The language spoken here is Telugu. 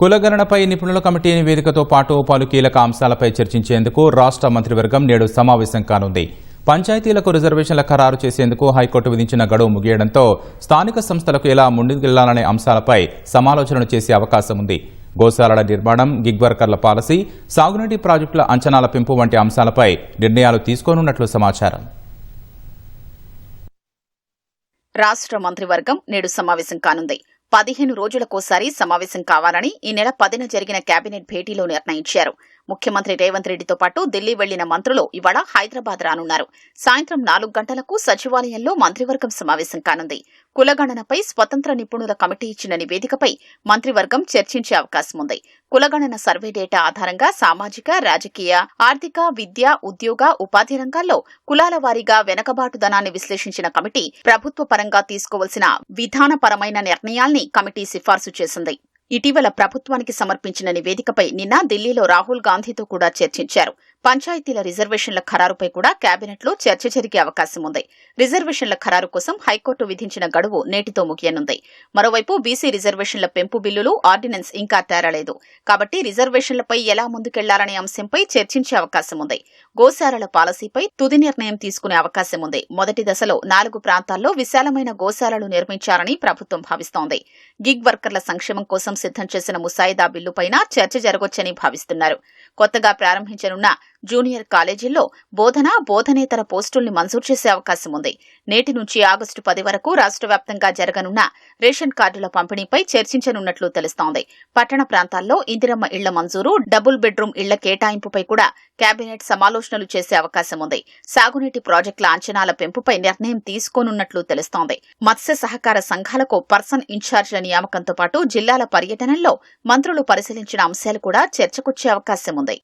కులగణనపై నిపుణుల కమిటీ నివేదికతో పాటు పలు కీలక అంశాలపై చర్చించేందుకు రాష్ట్ర మంత్రివర్గం నేడు సమావేశం కానుంది. పంచాయతీలకు రిజర్వేషన్ల ఖరారు చేసేందుకు హైకోర్టు విధించిన గడువు ముగియడంతో స్థానిక సంస్థలకు ఎలా ముందుకెళ్ళాలనే అంశాలపై సమాలోచనలు చేసే అవకాశం ఉంది. గోశాలల నిర్మాణం గిగ్ వర్కర్ల పాలసీ సాగునీటి ప్రాజెక్టుల అంచనాల పెంపు వంటి అంశాలపై నిర్ణయాలు తీసుకోనున్నట్లు సమాచారం. రాష్ట్ర మంత్రివర్గం నేడు సమావేశం కానుంది. పదిహేను రోజులకోసారి సమావేశం కావాలని ఈ నెల పదిన జరిగిన కేబినెట్ భేటీలో నిర్ణయించారు. ముఖ్యమంత్రి రేవంత్ రెడ్డితో పాటు ఢిల్లీ వెళ్ళిన మంత్రులు ఇవాళ హైదరాబాద్ రానున్నారు. సాయంత్రం నాలుగు గంటలకు సచివాలయంలో మంత్రివర్గం సమావేశం కానుంది. కులగణనపై స్వతంత్ర నిపుణుల కమిటీ ఇచ్చిన నివేదికపై మంత్రివర్గం చర్చించే అవకాశం ఉంది కులగణన సర్వే డేటా ఆధారంగా సామాజిక రాజకీయ ఆర్థిక విద్య ఉద్యోగ ఉపాధి రంగాల్లో కులాల వారీగా వెనకబాటుదనాన్ని విశ్లేషించిన కమిటీ ప్రభుత్వ పరంగా తీసుకోవలసిన విధానపరమైన నిర్ణయాల్ని కమిటీ సిఫార్సు చేసింది. ఇటీవల ప్రభుత్వానికి సమర్పించిన నివేదికపై నిన్న ఢిల్లీలో రాహుల్ గాంధీతో కూడా చర్చించారు. పంచాయతీల రిజర్వేషన్ల ఖరారుపై కూడా కేబినెట్లో చర్చ జరిగే అవకాశం ఉంది. రిజర్వేషన్ల ఖరారు కోసం హైకోర్టు విధించిన గడువు నేటితో ముగియనుంది. మరోవైపు బీసీ రిజర్వేషన్ల పెంపు బిల్లులు ఆర్డినెన్స్ ఇంకా తేరలేదు. కాబట్టి రిజర్వేషన్లపై ఎలా ముందుకెళ్ళాలనే అంశంపై చర్చించే అవకాశం ఉంది. గోశాలల పాలసీపై తుది నిర్ణయం తీసుకునే అవకాశం ఉంది. మొదటి దశలో నాలుగు ప్రాంతాల్లో విశాలమైన గోశాలలు నిర్మించాలని ప్రభుత్వం భావిస్తోంది. గిగ్ వర్కర్ల సంక్షేమం కోసం సిద్ధం చేసిన ముసాయిదా బిల్లుపైన చర్చ జరగొచ్చని భావిస్తున్నారు. కొత్తగా ప్రారంభించనున్న జూనియర్ కాలేజీల్లో బోధన బోధనేతర పోస్టుల్ని మంజూరు చేసే అవకాశం ఉంది. నేటి నుంచి ఆగస్టు పది వరకు రాష్ట్ర వ్యాప్తంగా జరగనున్న రేషన్ కార్డుల పంపిణీపై చర్చించనున్నట్లు తెలుస్తోంది. పట్టణ ప్రాంతాల్లో ఇందిరమ్మ ఇళ్ళ మంజూరు డబుల్ బెడ్రూమ్ ఇళ్ళ కేటాయింపుపై కూడా కేబినెట్ సమాలోచనలు చేసే అవకాశం ఉంది. సాగునీటి ప్రాజెక్టుల అంచనాల పెంపుపై నిర్ణయం తీసుకోనున్నట్లు తెలుస్తోంది. మత్స్య సహకార సంఘాలకు పర్సన్ ఇన్ఛార్జీల నియామకంతో పాటు జిల్లాల పర్యటనల్లో మంత్రులు పరిశీలించిన అంశాలు కూడా చర్చకొచ్చే అవకాశం ఉంది.